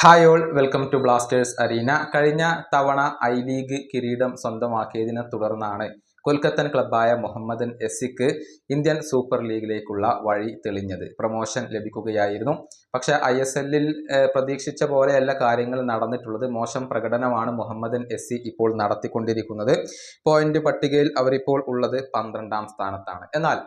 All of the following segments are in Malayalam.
Hi all welcome to Blasters arena. കഴിഞ്ഞ തവണ ഐ ലീഗ് കിരീടം സ്വന്തമാക്കിയതിനെ തുടർന്നാണ് കൊൽക്കത്തൻ ക്ലബ്ബായ മുഹമ്മദൻ എസ്സിക്ക് ഇന്ത്യൻ സൂപ്പർ ലീഗിലേക്കുള്ള വഴി തെളിഞ്ഞത്. പ്രൊമോഷൻ ലഭിക്കുകയായിരുന്നു. പക്ഷെ ഐ എസ് എല്ലിൽ പ്രതീക്ഷിച്ച പോലെയല്ല കാര്യങ്ങൾ നടന്നിട്ടുള്ളത്. മോശം പ്രകടനമാണ് മുഹമ്മദൻ എസ്സി ഇപ്പോൾ നടത്തിക്കൊണ്ടിരിക്കുന്നത്. പോയിന്റ് പട്ടികയിൽ അവരിപ്പോൾ ഉള്ളത് പന്ത്രണ്ടാം സ്ഥാനത്താണ്. എന്നാൽ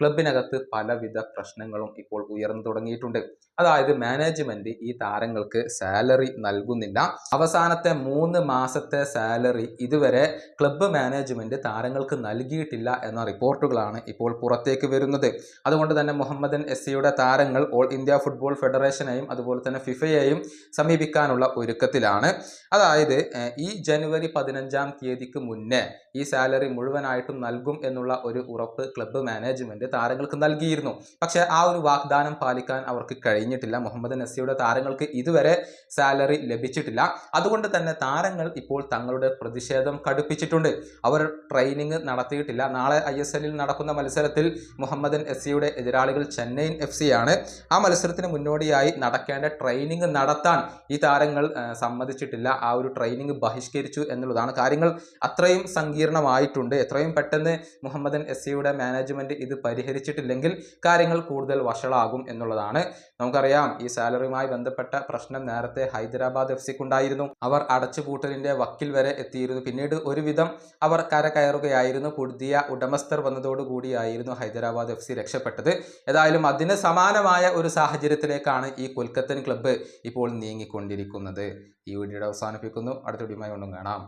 ക്ലബിനകത്ത് പലവിധ പ്രശ്നങ്ങളും ഇപ്പോൾ ഉയർന്നു തുടങ്ങിയിട്ടുണ്ട്. അതായത് മാനേജ്മെന്റ് ഈ താരങ്ങൾക്ക് സാലറി നൽകുന്നില്ല. അവസാനത്തെ മൂന്ന് മാസത്തെ സാലറി ഇതുവരെ ക്ലബ്ബ് മാനേജ്മെന്റ് താരങ്ങൾക്ക് നൽകിയിട്ടില്ല എന്ന റിപ്പോർട്ടുകളാണ് ഇപ്പോൾ പുറത്തേക്ക് വരുന്നത്. അതുകൊണ്ട് തന്നെ മുഹമ്മദൻ എസ് സിയുടെ താരങ്ങൾ ഓൾ ഇന്ത്യ ഫുട്ബോൾ ഫെഡറേഷനെയും അതുപോലെ തന്നെ ഫിഫയെയും സമീപിക്കാനുള്ള ഒരുക്കത്തിലാണ്. അതായത് ഈ ജനുവരി പതിനഞ്ചാം തീയതിക്ക് മുന്നേ ഈ സാലറി മുഴുവനായിട്ടും നൽകും എന്നുള്ള ഒരു ഉറപ്പ് ക്ലബ്ബ് മാനേജ്മെന്റ് താരങ്ങൾക്ക് നൽകിയിരുന്നു. പക്ഷേ ആ ഒരു വാഗ്ദാനം പാലിക്കാൻ അവർക്ക് കഴിഞ്ഞിട്ടില്ല. മുഹമ്മദ് നസിയുടെ താരങ്ങൾക്ക് ഇതുവരെ സാലറി ലഭിച്ചിട്ടില്ല. അതുകൊണ്ട് തന്നെ താരങ്ങൾ ഇപ്പോൾ തങ്ങളുടെ പ്രതിഷേധം കടുപ്പിച്ചിട്ടുണ്ട്. അവർ ട്രെയിനിങ് നടത്തിയിട്ടില്ല. നാളെ ഐ എസ് എല്ലിൽ നടക്കുന്ന മത്സരത്തിൽ മുഹമ്മദൻ എസ്സിയുടെ എതിരാളികൾ ചെന്നൈയിൻ എഫ് സി ആണ് ആ മത്സരത്തിന് മുന്നോടിയായി നടക്കേണ്ട ട്രെയിനിങ് നടത്താൻ ഈ താരങ്ങൾ സമ്മതിച്ചിട്ടില്ല. ആ ഒരു ട്രെയിനിങ് ബഹിഷ്കരിച്ചു എന്നുള്ളതാണ് കാര്യങ്ങൾ. അത്രയും സങ്കീർണമായിട്ടുണ്ട്. എത്രയും പെട്ടെന്ന് മുഹമ്മദൻ എസ്സിയുടെ മാനേജ്മെന്റ് ഇത് പരിഹരിച്ചിട്ടില്ലെങ്കിൽ കാര്യങ്ങൾ കൂടുതൽ വഷളാകും എന്നുള്ളതാണ്. നമുക്കറിയാം ഈ സാലറിയുമായി ബന്ധപ്പെട്ട പ്രശ്നം നേരത്തെ ഹൈദരാബാദ് എഫ് സിക്കുണ്ടായിരുന്നു അവർ അടച്ചുപൂട്ടലിന്റെ വക്കിൽ വരെ എത്തിയിരുന്നു. പിന്നീട് ഒരുവിധം അവർ കരകയറുകയായിരുന്നു. പുതിയ ഉടമസ്ഥർ വന്നതോടുകൂടിയായിരുന്നു ഹൈദരാബാദ് എഫ് സി രക്ഷപ്പെട്ടത്. ഏതായാലും അതിന് സമാനമായ ഒരു സാഹചര്യത്തിലേക്കാണ് ഈ കൊൽക്കത്തൻ ക്ലബ്ബ് ഇപ്പോൾ നീങ്ങിക്കൊണ്ടിരിക്കുന്നത്. ഈ വീഡിയോയുടെ അവസാനിപ്പിക്കുന്നു. അടുത്ത വീഡിയോയുമായി കൊണ്ടും കാണാം.